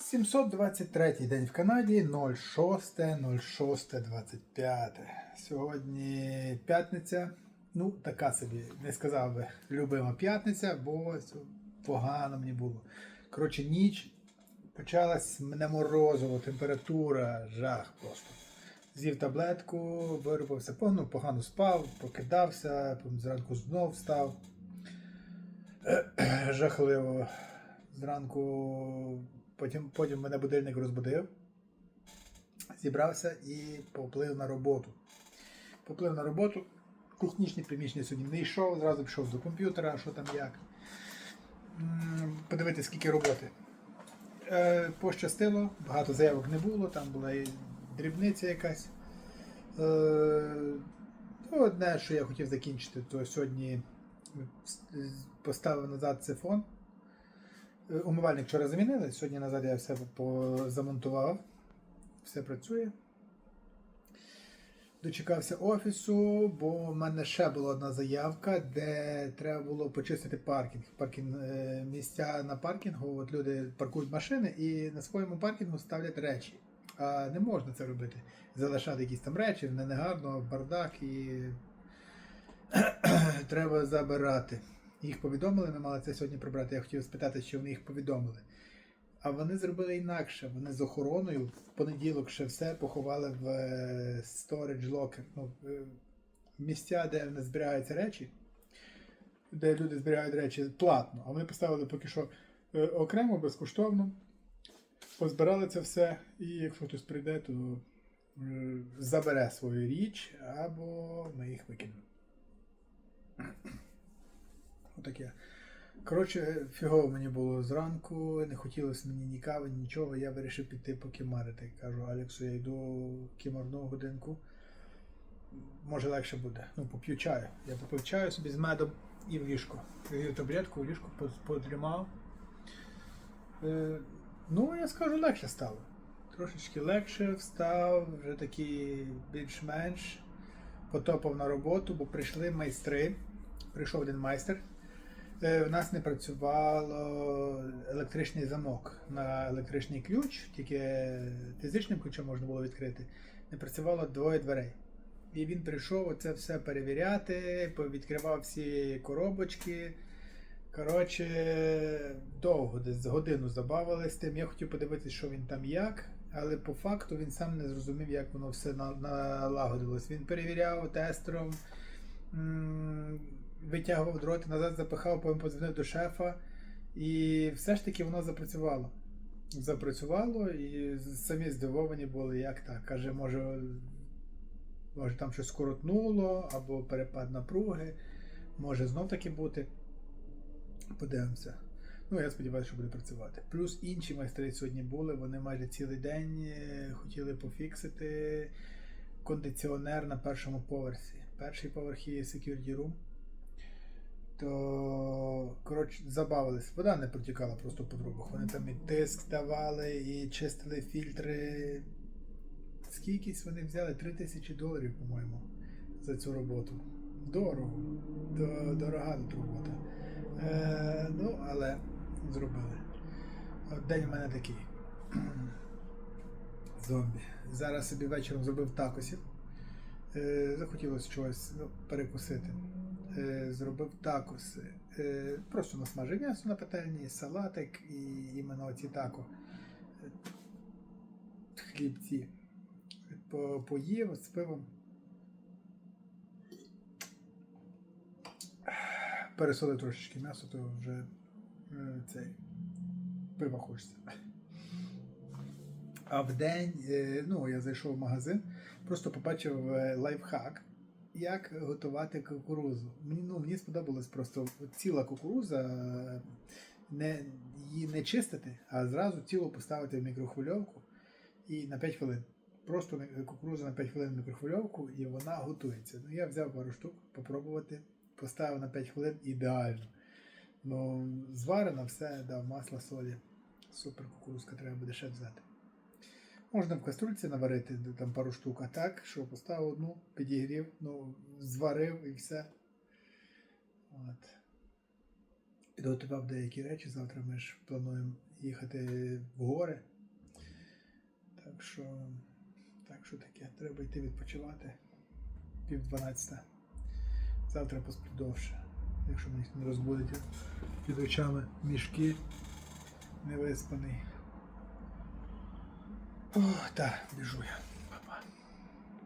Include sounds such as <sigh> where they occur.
723 день в Канаді, 06.06.25. Сьогодні п'ятниця. Ну, така собі, не сказав би, любима п'ятниця, бо погано мені було. Коротше, ніч почалась мене морозило, температура, жах просто. З'їв таблетку, вирубався, ну, погано спав, покидався, зранку знов встав. <clears throat> Жахливо. Зранку потім, потім мене будильник розбудив, зібрався і поплив на роботу. Поплив на роботу, технічне приміщення сьогодні не йшов, зразу пішов до комп'ютера, що там як. Подивитися, скільки роботи. Е, Пощастило, багато заявок не було, там була і дрібниця якась. Е, ну, Одне, що я хотів закінчити, то сьогодні поставив назад сифон. Е, Умивальник вчора замінили, сьогодні назад я все замонтував. Все працює. Дочекався офісу, бо в мене ще була одна заявка, де треба було почистити паркінг. Паркінг е, місця на паркінгу, от люди паркують машини і на своєму паркінгу ставлять речі. А не можна це робити. Залишати якісь там речі, не негарно, бардак і <clears throat> треба забирати. Їх повідомили, ми мали це сьогодні прибрати. Я хотів спитати, чи вони їх повідомили. А вони зробили інакше. Вони з охороною в понеділок ще все поховали в е, storage locker. Ну, е, місця, де не зберігаються речі, де люди зберігають речі платно. А вони поставили поки що е, окремо, безкоштовно. Позбирали це все, і якщо хтось прийде, то забере свою річ, або ми їх викинемо. Отаке. Коротше, фігово мені було зранку, не хотілося мені ні кави, нічого. Я вирішив піти покімарити. Кажу, Алексу, я йду кімарну годинку. Може легше буде. Ну, поп'ю чаю. Я попив чаю собі з медом і в ліжко. Вів таблетку, в ліжко под- подрімав. Е, ну, я скажу, легше стало. Трошечки легше встав, вже такий більш-менш потопав на роботу, бо прийшли майстри. Прийшов один майстер. Е, В нас не працювало електричний замок на електричний ключ, тільки фізичним ключом можна було відкрити. Не працювало двоє дверей. І він прийшов оце все перевіряти, відкривав всі коробочки. Коротше, довго, десь годину забавились тим. Я хотів подивитися, що він там як, але по факту він сам не зрозумів, як воно все налагодилось. Він перевіряв тестером, витягував дроти, назад запихав, потім подзвонив до шефа, і все ж таки воно запрацювало. Запрацювало, і самі здивовані були, як так. Каже, може, може там щось скоротнуло, або перепад напруги, може знов таки бути. Подивимося. Ну, я сподіваюся, що буде працювати. Плюс інші майстри сьогодні були, вони майже цілий день е, хотіли пофіксити кондиціонер на першому поверсі. Перший поверх є security room. То, коротше, забавились. Вода не протікала просто по трубах. Вони там і тиск давали, і чистили фільтри. Скількись вони взяли? 3 тисячі доларів, по-моєму, за цю роботу. Дорого. До- Дорога тут робота. Е, ну, але зробили. От день у мене такий. <clears throat> Зомбі. Зараз собі вечором зробив такосів. Е, захотілося чогось ну, перекусити. Е, зробив такоси. Е, просто насмажив м'ясо на пательні, салатик і іменно оці тако. Е, Хлібці. По- Поїв з пивом. Пересолив трошечки м'ясо, то вже цей пива хочеться. А в день, ну, я зайшов в магазин, просто побачив лайфхак, як готувати кукурузу. Мені, ну, мені сподобалось просто ціла кукуруза, е, не, її не чистити, а зразу цілу поставити в мікрохвильовку і на 5 хвилин. Просто кукуруза на 5 хвилин в мікрохвильовку і вона готується. Ну, я взяв пару штук, попробувати, поставив на 5 хвилин ідеально. Ну, зварено все, дав масло, солі. Супер кукурузка, треба буде ще взяти. Можна в каструльці наварити там пару штук, а так, що поставив одну, підігрів, ну, зварив і все. От. Підготував деякі речі. Завтра ми ж плануємо їхати в гори. Так що, так що таке, треба йти відпочивати. Пів 12. Завтра посплю довше, якщо мене не розбудить. Під очами мішки невиспаний. О, так, біжу я.